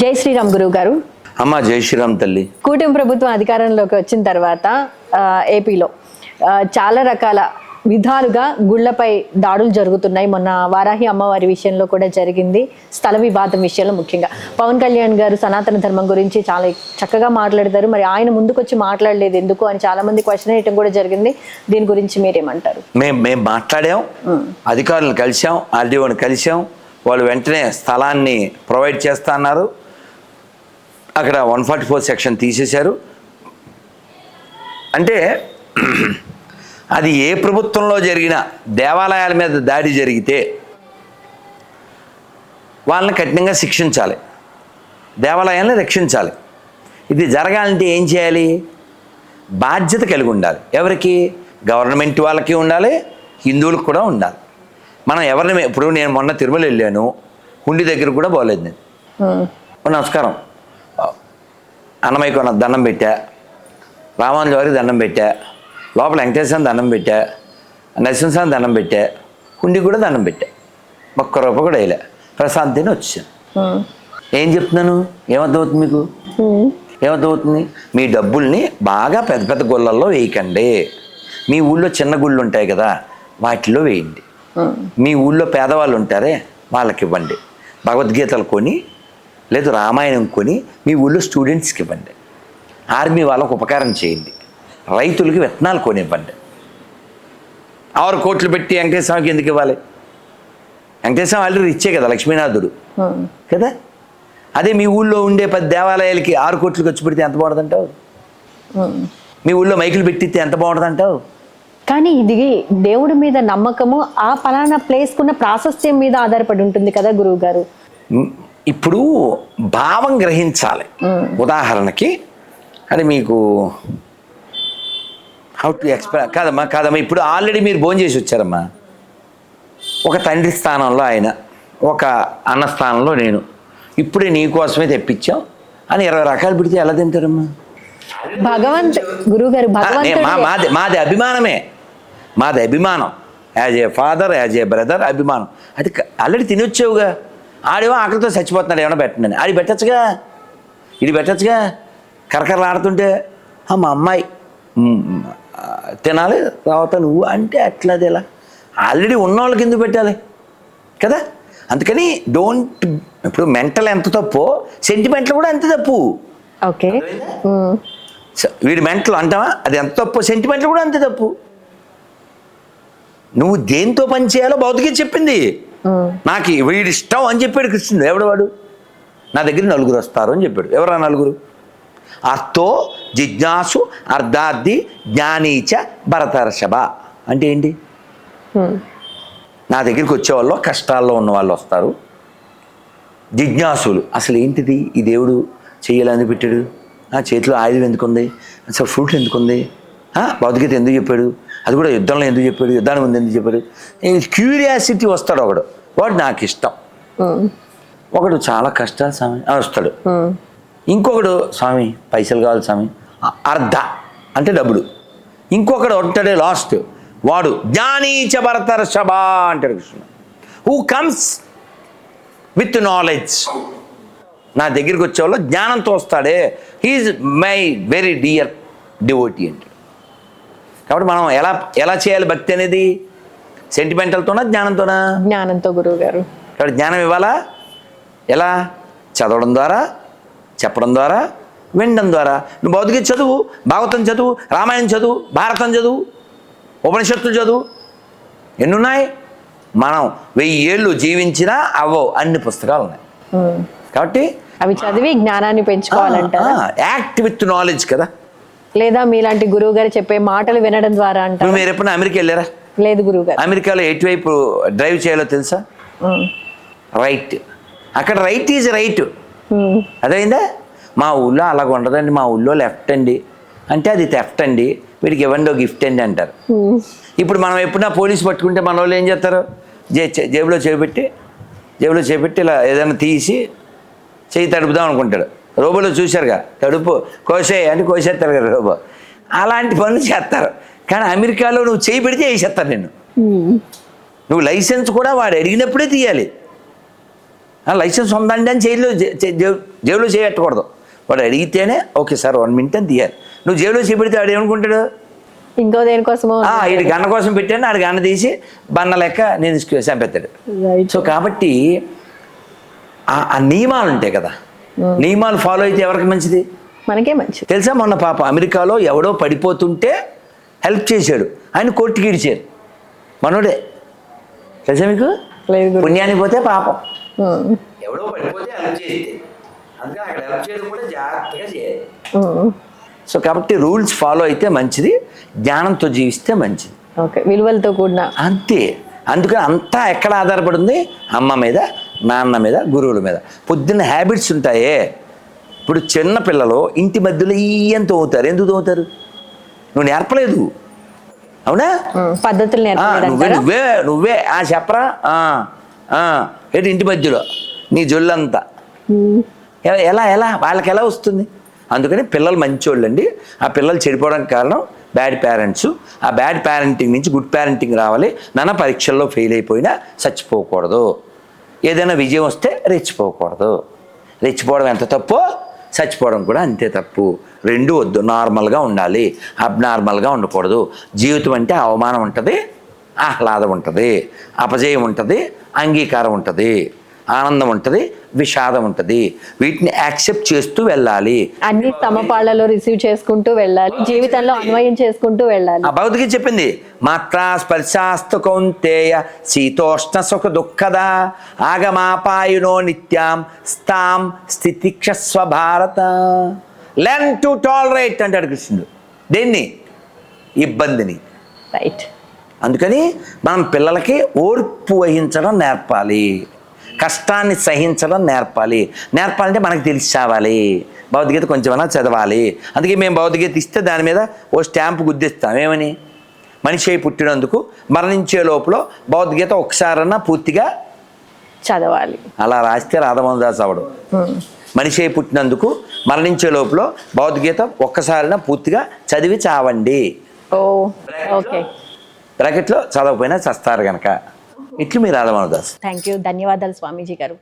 జై శ్రీరామ్ గురువు గారు అమ్మ జై శ్రీరామ్ తల్లి. కూటమి ప్రభుత్వం అధికారంలోకి వచ్చిన తర్వాత ఏపీలో చాలా రకాల విధాలుగా గుళ్ళపై దాడులు జరుగుతున్నాయి. మొన్న వారాహి అమ్మవారి విషయంలో కూడా జరిగింది. స్థల వివాదం విషయంలో ముఖ్యంగా. పవన్ కళ్యాణ్ గారు సనాతన ధర్మం గురించి చాలా చక్కగా మాట్లాడతారు. మరి ఆయన ముందుకొచ్చి మాట్లాడలేదు ఎందుకు అని చాలా మంది క్వశ్చన్ వేయటం కూడా జరిగింది. దీని గురించి మీరేమంటారు? మేము మేము మాట్లాడాం అధికారులను కలిసాం ఆర్డీఓని కలిసాం వాళ్ళు వెంటనే స్థలాన్ని ప్రొవైడ్ చేస్తా అన్నారు. అక్కడ వన్ ఫార్టీ ఫోర్ సెక్షన్ తీసేశారు. అంటే అది ఏ ప్రభుత్వంలో జరిగిన దేవాలయాల మీద దాడి జరిగితే వాళ్ళని కఠినంగా శిక్షించాలి. దేవాలయాన్ని రక్షించాలి. ఇది జరగాలంటే ఏం చేయాలి? బాధ్యత కలిగి ఉండాలి. ఎవరికి? గవర్నమెంట్ వాళ్ళకి ఉండాలి హిందువులకు కూడా ఉండాలి. మనం ఎవరిని ఇప్పుడు నేను మొన్న తిరుమల వెళ్ళాను. హుండి దగ్గర కూడా పోలేదు నేను. నమస్కారం. అన్నమయ్యకు దండం పెట్టా. రామానుజ వారికి దండం పెట్టా. లోపల వెంకటేశ్వరం దండం పెట్టా. నరసింహస్వామి దండం పెట్టా. హుండి కూడా దండం పెట్టా. ఒక్క రూపాయి కూడా వేయలే. ప్రశాంతిని వచ్చాను. ఏం చెప్తున్నాను? ఏమర్థమవుతుంది మీకు? ఏమర్థమవుతుంది? మీ డబ్బుల్ని బాగా పెద్ద పెద్ద గుళ్ళల్లో వేయకండి. మీ ఊళ్ళో చిన్న గుళ్ళు ఉంటాయి కదా వాటిలో వేయండి. మీ ఊళ్ళో పేదవాళ్ళు ఉంటారే వాళ్ళకి ఇవ్వండి భగవద్గీతలు కొని లేదు రామాయణం కొని మీ ఊళ్ళో స్టూడెంట్స్కి ఇవ్వండి. ఆర్మీ వాళ్ళకు ఉపకారం చేయండి. రైతులకి విత్తనాలు కొనివ్వండి. ఆరు కోట్లు పెట్టి వెంకటేశ్వరకి ఎందుకు ఇవ్వాలి? వెంకటేశ్వరం ఆల్రెడీ ఇచ్చే కదా లక్ష్మీనాథుడు. కదా? అదే మీ ఊళ్ళో ఉండే పది దేవాలయాలకి ఆరు కోట్లు ఖర్చు పెడితే ఎంత బాగుంటుందంటావు. మీ ఊళ్ళో మైకులు పెట్టిస్తే ఎంత బాగుంటుందంటావు? కానీ ఇది దేవుడి మీద నమ్మకము ఆ పలానా ప్లేస్ కున్న ప్రాశస్త్యం మీద ఆధారపడి ఉంటుంది కదా గురువు గారు ఇప్పుడు భావం గ్రహించాలి. ఉదాహరణకి అది మీకు హౌ టు ఎక్స్ప్లెయిన్ కాదమ్మా కాదమ్మా ఇప్పుడు ఆల్రెడీ మీరు భోజనం చేసి వచ్చారమ్మా. ఒక తండ్రి స్థానంలో ఆయన ఒక అన్న స్థానంలో నేను. ఇప్పుడే నీ కోసమే తెప్పించాం. అని ఇరవై రకాలు పెడితే ఎలా తింటారమ్మా? భగవంత్ గురువు గారు ఆ, నే- మా భగవంతుడు మాది మాది అభిమానమే. మాది అభిమానం. As a father as a brother అభిమానం. అది ఆల్రెడీ తినొచ్చావుగా. ఆడేమో ఆకలితో చచ్చిపోతున్నాడు ఏమైనా పెట్టండి ఆడి పెట్టచ్చుగా? ఇది పెట్టచ్చుగా? కరకరలాడుతుంటే "ఆ, మా అమ్మాయి తినాలి తర్వాత నువ్వు. అంటే అట్లది ఎలా? ఆల్రెడీ ఉన్న వాళ్ళకి ఎందుకు పెట్టాలి? కదా? అందుకని డోంట్ ఇప్పుడు మెంటల్ ఎంత తప్పు సెంటిమెంటల్ కూడా అంతే తప్పు. ఓకే. వీడి మెంటల్ అంటావా? అది ఎంత తప్పు సెంటిమెంట్లు కూడా అంతే తప్పు. నువ్వు దేంతో పని చేయాలో భౌతిక చెప్పింది. నాకు వీడి ఇష్టం అని చెప్పాడు కృష్ణుడు. ఎవడు వాడు? నా దగ్గర నలుగురు వస్తారు అని చెప్పాడు. ఎవరా నలుగురు? అర్థో జిజ్ఞాసు అర్ధార్థి జ్ఞానీచ భరతర్షభ. అంటే ఏంటి. నా దగ్గరికి వచ్చేవాళ్ళు కష్టాల్లో ఉన్న వాళ్ళు వస్తారు. జిజ్ఞాసులు. అసలు ఏంటిది? ఈ దేవుడు చెయ్యాలని పెట్టాడు. ఆ చేతిలో ఆయుధం ఎందుకుంది? అసలు ఫ్రూట్ ఎందుకుంది? భౌతికత ఎందుకు చెప్పాడు? అది కూడా యుద్ధంలో ఎందుకు చెప్పాడు? యుద్ధానికి ముందు ఎందుకు చెప్పాడు? క్యూరియాసిటీ వస్తాడు ఒకడు. వాడు నాకు ఇష్టం. ఒకడు చాలా కష్టాలు స్వామి అని వస్తాడు. ఇంకొకడు స్వామి పైసలు కావాలి స్వామి అర్ధ అంటే డబ్బులు. ఇంకొకడు ఉంటాడే లాస్ట్. వాడు జ్ఞానీచ భరతర సభా అంటాడు కృష్ణుడు. హూ కమ్స్ విత్ నాలెడ్జ్ నా దగ్గరికి వచ్చేవాళ్ళు జ్ఞానంతో వస్తాడే. He is my very dear devotee అంటాడు. కాబట్టి మనం ఎలా ఎలా చేయాలి భక్తి అనేది? సెంటిమెంటల్తోనా జ్ఞానంతోనా? జ్ఞానంతో గురువు గారు. కాబట్టి జ్ఞానం ఇవ్వాలా? ఎలా? చదవడం ద్వారా చెప్పడం ద్వారా వినడం ద్వారా. నువ్వు భౌతిక చదువు భాగవతం చదువు రామాయణం చదువు భారతం చదువు ఉపనిషత్తులు చదువు ఎన్నున్నాయి? మనం వెయ్యి ఏళ్ళు జీవించినా అవ్వవు అన్ని పుస్తకాలు ఉన్నాయి. కాబట్టి అవి చదివి జ్ఞానాన్ని పెంచుకోవాలంటారా? యాక్ట్ విత్ నాలెడ్జ్ కదా. లేదా మీలాంటి గురువు గారు చెప్పే మాటలు వినడం ద్వారా నువ్వు మీరు ఎప్పుడైనా అమెరికా వెళ్ళారా? లేదు గురువు గారు అమెరికాలో ఎటువైపు డ్రైవ్ చేయాలో తెలుసా. రైట్. అక్కడ రైట్ ఈజ్ రైట్. అదైందా మా ఊళ్ళో అలాగ ఉండదండి. మా ఊళ్ళో లెఫ్ట్ అండి. అంటే అది థెఫ్ట్ అండి. వీడికి ఇవ్వండి గిఫ్ట్ అండి అంటారు. ఇప్పుడు మనం ఎప్పుడన్నా పోలీసు పట్టుకుంటే మన వాళ్ళు ఏం చేస్తారు? జే జేబులో చేపెట్టి జేబులో చేపెట్టి ఇలా ఏదైనా తీసి చేయి తడుపుదాం అనుకుంటాడు. రోబోలో చూశారుగా. తడుపు కోసే అని కోసేస్తారు కదా రోబో. అలాంటి పనులు చేస్తారు. కానీ అమెరికాలో నువ్వు చేయి పెడితే వేసేస్తారు నేను. నువ్వు లైసెన్స్ కూడా వాడు అడిగినప్పుడే తీయాలి. ఆ, లైసెన్స్ ఉందండి అని జైల్లో జే- జే- జే- జేబులో చేయట్టకూడదు వాడు అడిగితేనే ఓకే సార్ వన్ మినిట్ అని తీయాలి. నువ్వు జేబులో చేపెడితే వాడు ఏమనుకుంటాడు? ఇంకో దేనికోసమో ఆ, ఈడు గన్న కోసం పెట్టాను ఆడు గన్న తీసి బన్న లెక్క నేను రైట్ సో కాబట్టి ఆ నియమాలు ఉంటాయి కదా. నియమాలు ఫాలో అయితే ఎవరికి మంచిది? మనకే మంచిది. తెలుసా మొన్న పాప అమెరికాలో ఎవడో పడిపోతుంటే హెల్ప్ చేశాడు. ఆయన కోర్టుకి ఇడిచారు మనోడే. తెలుసా మీకు? పుణ్యానికి పోతే పాపం. ఎవడో పడిపోతే హెల్ప్ చేస్తే. అక్కడ హెల్ప్ చేయడం కూడా జాగ్రత్తగా చేయాలి. సో కాబట్టి రూల్స్ ఫాలో అయితే మంచిది జ్ఞానంతో జీవిస్తే మంచిది. ఓకే విలువలతో కూడిన. అంతే. అందుకని అంతా ఎక్కడ ఆధారపడి ఉంది? అమ్మ మీద నాన్న మీద గురువుల మీద. పొద్దున్న హ్యాబిట్స్ ఉంటాయే. ఇప్పుడు చిన్న పిల్లలు ఇంటి మధ్యలో ఈయంత తోముతారు ఎందుకు తోముతారు నువ్వు నేర్పలేదు. అవునా? పద్ధతులు నువ్వే నువ్వే నువ్వే. ఆ చెప్పరా? ఏంటి ఇంటి మధ్యలో? నీ జొల్లంతా. ఎలా ఎలా వాళ్ళకి ఎలా వస్తుంది? అందుకని పిల్లలు మంచోళ్ళు అండి ఆ పిల్లలు చెడిపోవడానికి కారణం బ్యాడ్ పేరెంట్స్ ఆ బ్యాడ్ పేరెంటింగ్ నుంచి గుడ్ పేరెంటింగ్ రావాలి. నాన్న పరీక్షల్లో ఫెయిల్ అయిపోయినా చచ్చిపోకూడదు. ఏదైనా విజయం వస్తే రెచ్చిపోకూడదు. రెచ్చిపోవడం ఎంత తప్పో చచ్చిపోవడం కూడా అంతే తప్పు. రెండు వద్దు నార్మల్గా ఉండాలి. అబ్నార్మల్గా ఉండకూడదు. జీవితం అంటే అవమానం ఉంటుంది ఆహ్లాదం ఉంటుంది అపజయం ఉంటుంది అంగీకారం ఉంటుంది ఆనందం ఉంటుంది విషాదం ఉంటుంది. వీటిని యాక్సెప్ట్ చేస్తూ వెళ్ళాలి. అన్ని సమపాళ్ళలో రిసీవ్ చేసుకుంటూ వెళ్ళాలి. జీవితంలో అన్వయం చేసుకుంటూ వెళ్ళాలి. ఆ భగవద్గీత చెప్పింది మాత్రా స్పర్శాస్తు కౌంతేయ శీతోష్ణ సుఖ దుఃఖద ఆగమాపాయునో నిత్యాం స్థాం స్థితిక్షస్వ భారత. లెర్న్ టు టాలరేట్ అంటాడు కృష్ణుడు. దేన్ని? ఇబ్బందిని. రైట్ అందుకని మనం పిల్లలకి ఓర్పు వహించడం నేర్పాలి. కష్టాన్ని సహించడం నేర్పాలి. నేర్పాలంటే మనకు తెలిసి చావాలి. భౌతికత కొంచెమైనా చదవాలి. అందుకే మేము భౌతికత ఇస్తే దాని మీద ఓ స్టాంపు గుద్దిస్తాం. ఏమని? మనిషి అయి పుట్టినందుకు మరణించే లోపల భౌతికత ఒకసారన్నా పూర్తిగా చదవాలి. అలా రాస్తే రాధమోహనదాస్ అవడు మనిషి అయి పుట్టినందుకు మరణించే లోపల భౌతికత ఒక్కసారైనా పూర్తిగా చదివి చావండి. బ్రాకెట్లో చదవకపోయినా చస్తారు కనుక ఇట్లు మీరు మీ దాస్ థ్యాంక్ యూ ధన్యవాదాలు స్వామీజీ గారు.